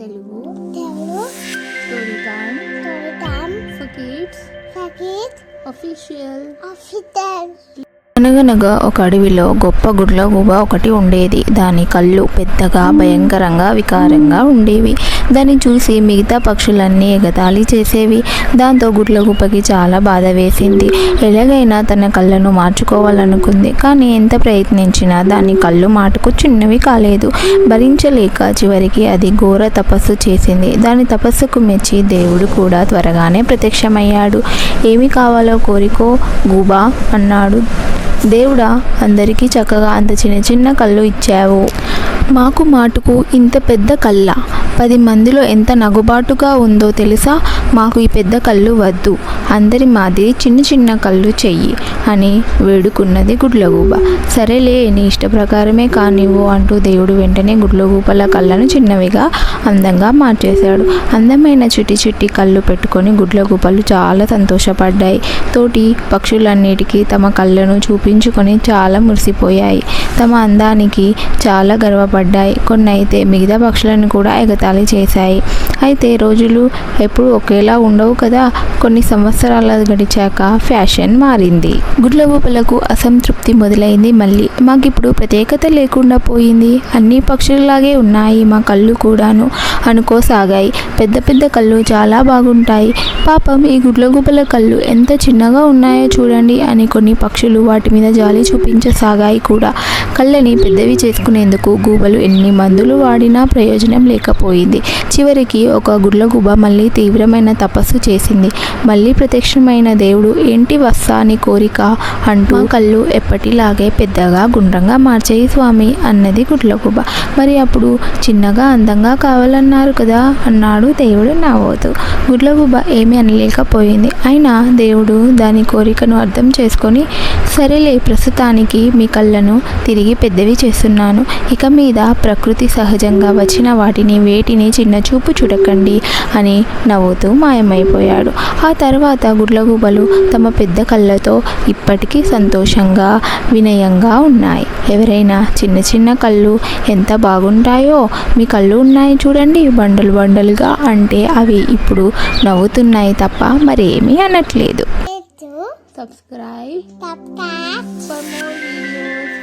Telugu Telugu story time తోటం for kids ఫకిట్ official అఫిటల్ అనగనగా ఒక అడవిలో గొప్ప గుడ్ల గుబ ఒకటి ఉండేది. దాని కళ్ళు పెద్దగా భయంకరంగా వికారంగా ఉండేవి. దాన్ని చూసి మిగతా పక్షులన్నీ ఎగతాళి చేసేవి. దాంతో గుడ్ల గుప్పకి చాలా బాధ వేసింది. ఎలాగైనా తన కళ్ళను మార్చుకోవాలనుకుంది. కానీ ఎంత ప్రయత్నించినా దాని కళ్ళు మాటకు చిన్నవి కాలేదు. భరించలేక చివరికి అది ఘోర తపస్సు చేసింది. దాని తపస్సుకు మెచ్చి దేవుడు కూడా త్వరగానే ప్రత్యక్షమయ్యాడు. ఏమి కావాలో కోరికో గుబా అన్నాడు. దేవుడా అందరికీ చక్కగా అంత చిన్న చిన్న కళ్ళు ఇచ్చావు. మాకు మాటుకు ఇంత పెద్ద కళ్ళ పది మందిలో ఎంత నగుబాటుగా ఉందో తెలుసా? మాకు ఈ పెద్ద కళ్ళు వద్దు. అందరి మాదిరి చిన్న చిన్న కళ్ళు చెయ్యి అని వేడుకున్నది గుడ్లగూబ. సరేలే నీ ఇష్ట ప్రకారమే కానివ్వు అంటూ దేవుడు వెంటనే గుడ్లగూపల కళ్ళను చిన్నవిగా అందంగా మార్చేశాడు. అందమైన చిట్టి చిట్టి కళ్ళు పెట్టుకొని గుడ్లగూపలు చాలా సంతోషపడ్డాయి. తోటి పక్షులన్నిటికీ తమ కళ్ళను చూపించుకొని చాలా మురిసిపోయాయి. తమ అందానికి చాలా గర్వపడ్డాయి. కొన్నైతే మిగతా పక్షులను కూడా ఎగతాయి ఎగతాళి చేశాయి. అయితే రోజులు ఎప్పుడు ఒకేలా ఉండవు కదా. కొన్ని సంవత్సరాల గడిచాక ఫ్యాషన్ మారింది. గుడ్లగూపలకు అసంతృప్తి మొదలైంది. మళ్ళీ మాకిప్పుడు ప్రత్యేకత లేకుండా పోయింది. అన్ని పక్షులలాగే ఉన్నాయి. మా కళ్ళు కూడాను అనుకోసాగాయి. పెద్ద పెద్ద కళ్ళు చాలా బాగుంటాయి. పాపం ఈ గుడ్లగూపల కళ్ళు ఎంత చిన్నగా ఉన్నాయో చూడండి అని కొన్ని పక్షులు వాటి మీద జాలి చూపించసాగాయి కూడా. కళ్ళని పెద్దవి చేసుకునేందుకు గూబలు ఎన్ని మందులు వాడినా ప్రయోజనం లేకపోయింది. చివరికి ఒక గుడ్లగూబ మళ్ళీ తీవ్రమైన తపస్సు చేసింది. మళ్ళీ ప్రత్యక్షమైన దేవుడు ఏంటి వస్తా అని కోరిక అంటూ "మా కళ్ళు ఎప్పటిలాగే పెద్దగా గుండ్రంగా మార్చేయి స్వామి అన్నది గుడ్లగూబ మరి అప్పుడు చిన్నగా అందంగా కావాలన్నారు కదా అన్నాడు దేవుడు నవ్వుతూ. గుడ్లగూబ ఏమీ అనలేకపోయింది. అయినా దేవుడు దాని కోరికను అర్థం చేసుకొని సరేలే ప్రస్తుతానికి మీ కళ్ళను తిరిగి పెద్దవి చేస్తున్నాను. ఇక మీద ప్రకృతి సహజంగా వచ్చిన వాటిని వేటిని చిన్న చూపు చూడకండి అని నవ్వుతూ మాయమైపోయాడు. ఆ తర్వాత గుడ్లగూబలు తమ పెద్ద కళ్ళతో ఇప్పటికీ సంతోషంగా వినయంగా ఉన్నాయి. ఎవరైనా చిన్న చిన్న కళ్ళు ఎంత బాగుంటాయో మీ కళ్ళు ఉన్నాయి చూడండి బండలు బండలుగా అంటే అవి ఇప్పుడు నవ్వుతున్నాయి తప్ప మరేమీ అనట్లేదు. subscribe, Tapcast for more videos.